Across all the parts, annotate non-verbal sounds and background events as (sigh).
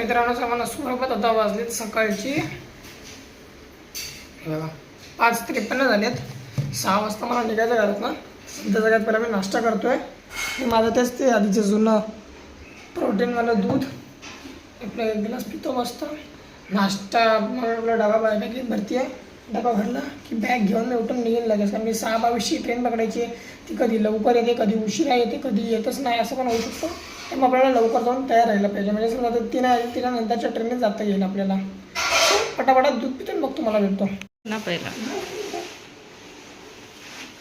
मित्रांनो सर्वांना सुप्रभात. आता वाजलेत सकाळची बघा पाच त्रेपन्न झालेत. सहा वाजता मला निघायचं घरात ना. सध्या सगळ्यात पहिला मी नाश्ता करतोय. मी माझं तेच ते आधीचं जुनं प्रोटीनवालं दूध. आपलं एक ग्लास पितो मस्त. नाश्ता मग आपला डबा बॅगेत भरती आहे. डबा भरला की बॅग घेऊन मी उठून निघेन लगेच. कारण मी सहा बावीसची ट्रेन पकडायची ती कधी लवकर येते कधी उशिरा येते कधी येतच नाही. असं पण होऊ शकतो. मग आपल्याला लवकर जाऊन तयार राहायला पाहिजे. म्हणजे समजा आता ती नाही आली तिला नंतरच्या ट्रेनने जाता येईल आपल्याला. पटापटा दूध पितो आणि मग तुम्हाला भेटतो. ना पहिला.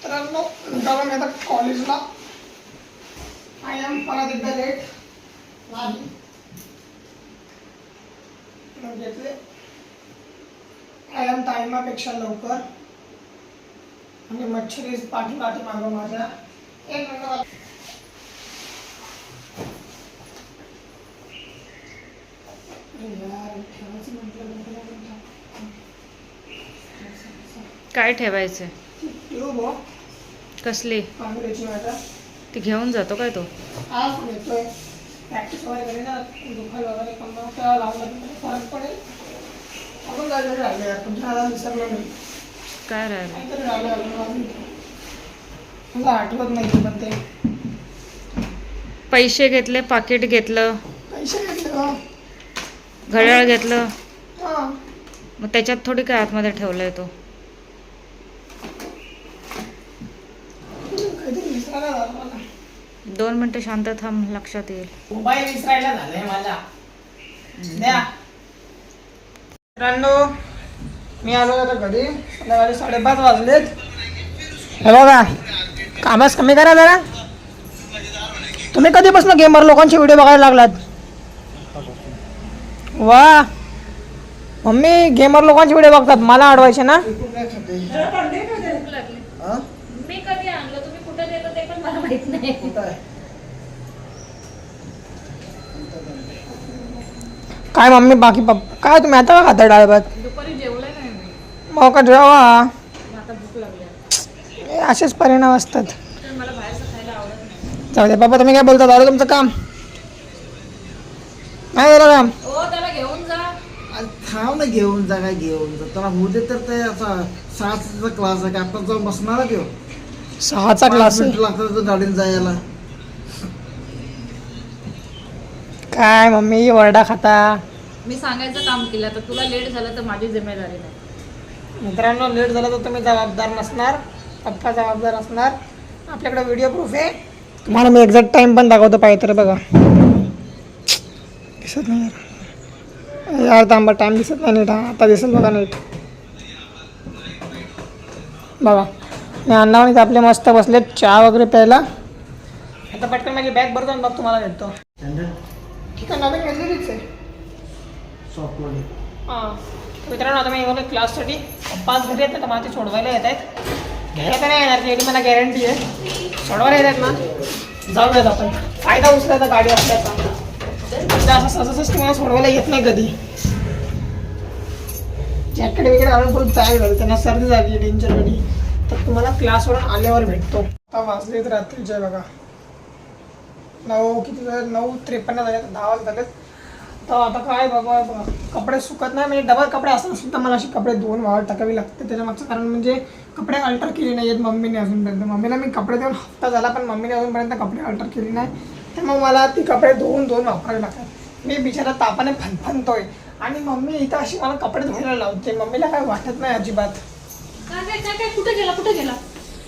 तर निघालो मी आता कॉलेजला आय एम परत एकदा लेट नाही. घेतले. आय एम टायमापेक्षा लवकर. आणि मच्छरी पाठी पाठी मागं माझ्या. एक मिनिट मला- अरे यार, ठेवायचं म्हटलं, म्हटलं, म्हटलं. काय ठेवायचं कसली? ती घेऊन जातो काय तो? काय राहिलं आठवत नाही पण ते. पैसे घेतले पाकिट घेतलं पैसे घेतले का घड्याळ घेतलं. मग त्याच्यात थोडी काय आतमध्ये ठेवलंय तो काहीतरी विसरायला झालं मला. दोन मिनिटं शांत थांब लक्षात येईल. मोबाईल विसरायला झालंय माझा द्या. मित्रांनो मी आलो आता घरी. संध्याकाळी साडेपाच वाजलेत. हे बघा कामच कमी करा जरा. तुम्ही कधीपासून गेमर लोकांचे व्हिडिओ बघायला लागलात? वा. मम्मी गेमर लोकांचे व्हिडिओ बघतात. मला अडवायचे ना मी कधी आणलं तुम्ही कुठे देतो ते पण मला माहीत नाही. काय मम्मी बाकी पप काय तुम्ही आता का खाता डाळ भात दुपारी जेवलंय नाही मी. मग का जेवा? आता भूक लागली हे असेच परिणाम असतात. तर मला बाहेरचं खायला आवडत नाही. जाऊ दे बाबा तुम्ही काय बोलता? झालं तुमचं काम. नाही झालं काम? ओ त्याला घेऊन जा. अरे थांब ना घेऊन जा काय घेऊन जा. त्याला होऊ दे तर ते असा सहाचा क्लास आहे का आता जाऊन बसणार घेऊ सहाचा क्लास आहे. लागतात गाडीने जायला. काय मम्मी वरडा खाता. मी सांगायचं काम केलं आता तुला लेट झालं तर माझी जिम्मेदारी नाही. मित्रांनो लेट झालं तर तुम्ही जबाबदार नसणार पप्पा जबाबदार असणार. आपल्याकडे व्हिडिओ प्रूफ आहे. तुम्हाला मी एक्झॅक्ट टाइम पण दाखवतो पाहिजे तर बघा. दिसत नाही. यार यार थांबा टाइम दिसत नाही नीट हा आता दिसेल बघा नीट. बघा. मी अण्णावणी आपले मस्त बसलेत चहा वगैरे प्यायला. आता पटकन माझी बॅग भरतो आणि मग तुम्हाला भेटतो ठीक आहे नवीन घेतलेलीच आहे. हां. मित्रांनो आता मी गेलो क्लाससाठी पाच घरी आहेत ना तर मला ते सोडवायला येत आहेत. घ्यायला तर नाही येणार याची मला गॅरंटी आहे. सोडवायला येत आहेत ना? जाऊयात आपण. फायदा उचलायचा गाडी असल्याचा. म्हणजे असं सहज तुम्हाला सोडवायला येत नाही कधी. जॅकेट वगैरे घालून फुल तयार झालं त्यांना सर्दी झाली डेंजर कधी तर तुम्हाला क्लासवरून आल्यावर भेटतो. आता वाजलेत रात्रीचे बघा. नऊ किती झाले? नऊ त्रेपन्न झाले दहा झालेत. तर आता काय बाबा कपडे सुकत नाही म्हणजे डबल कपडे असताना सुद्धा मला असे कपडे धुवून वाळ टाकावी लागते त्याच्या मागचं कारण म्हणजे कपडे अल्टर केले नाही आहेत मम्मीने अजूनपर्यंत. मम्मीला मी कपडे देऊन हप्ता झाला पण मम्मीने अजूनपर्यंत कपडे अल्टर केले नाही. त्यामुळे मला ती कपडे धुवून धुवून वापरावे लागतात. मी बिचारा तापाने फनफनतोय. आणि मम्मी इथं अशी मला कपडे धुवायला लावते. मम्मीला काय वाटत नाही अजिबात. काय काय काय काय? कुठे गेला कुठे गेला?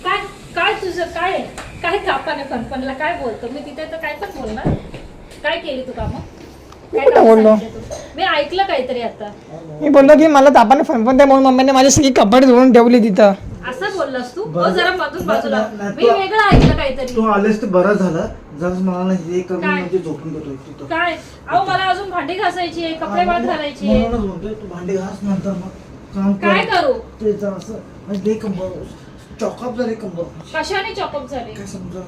काय काय तुझं काय? आहे? काय कापाने फनफनला काय बोलतो? मी तिथे तर काय पण बोलणार. काय केली तू कामं? मी काय कुठं कामं बोललो? सांगितली तू? मी ऐकलं काहीतरी आता. मी बोललो की मला तापाने फनफनते म्हणून मम्मीने माझी सगळी कपडे धुवून ठेवली तिथं. असं बोललास तू? बरं. हो जरा मधून बाजूला. मी तू- वेगळं ऐकलं काहीतरी. तू आलेस तर बरं झालं. जर मला ना हे करून काय? म्हणजे झोपून घेतो तिथं. काय? अहो मला अजून भांडी घासायची आहे कपडे वाळत घालायची आहे. म्हणूनच म्हणतोय तू भांडी घास नंतर मग. काम कर. काय करू? ते जर असं म्हणजे कंबर चॉकअप झाले कंबर कशाने चॉकअप झाले? काय समजा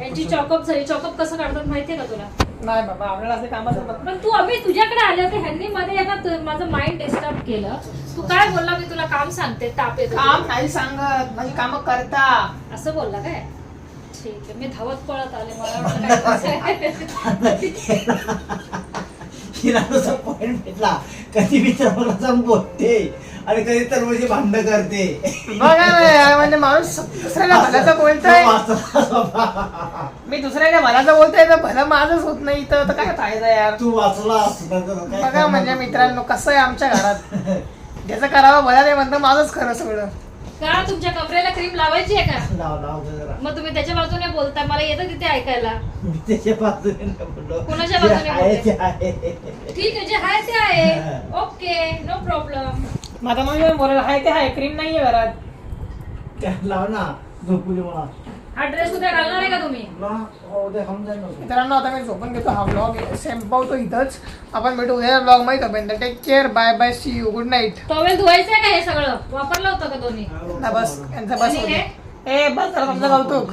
यांची चॉकअप चॉकअप झाली. चॉकअप कसं काढतात माहितीये का तुला? नाही बाबा आपल्याला असे कामाचं जमत पण तू आम्ही तुझ्याकडे आले होते. ह्यांनी मध्ये आहे ना तु- माझं माइंड डिस्टर्ब केलं. तू काय बोलला? मी तुला काम सांगते. ताप येतो. काम नाही सांगत. माझी कामं करता. असं बोलला काय? ठीक आहे. मी धावत पळत आले. मला (laughs) वाटलं काय (laughs) किराणाचा पॉइंट भेटला. कधी मित्राला जाऊन बोलते आणि कधी तर म्हणजे भांड करते. बघा ना यार, म्हणजे माणूस दुसऱ्याला भल्याचं बोलतोय. वाचला. मी दुसऱ्याच्या भल्याचं बोलतोय तर भलं माझंच होत नाही तर तर काय फायदा यार? तू वाचला असता तर काय बघा म्हणजे? मित्रांनो कसं आहे आमच्या घरात. ज्याचं करावं भला ते म्हणतं माझंच खरं सगळं. का? तुमच्या कमरेला क्रीम लावायची आहे का? लाव लाव गं जरा. मग तुम्ही त्याच्या बाजूने बोलता मला येतं तिथे ऐकायला. मी त्याच्या बाजूने नाही बोललो. कोणाच्या जे बाजूने आहे बोलते? ते आहे. ठीक आहे जे आहे ते आहे. ओके नो प्रॉब्लेम मग आता मग मी बोलायला हाय ते हाय क्रीम नाहीये घरात. लाव ना झोपू दे मला. हा ड्रेस उद्या घालणार आहे का तुम्ही? हो. मित्रांनो आता मी झोपून घेतो. हा ब्लॉग संपवतो इथंच. आपण भेटू उद्या ब्लॉग माहीत तोपर्यंत take care bye bye see you good night towel धुवायचंय का हे सगळं? वापरलं होतं का दोन्ही? बस. यांचं बस आणि हे? ए बस जरा तुमचं कौतुक.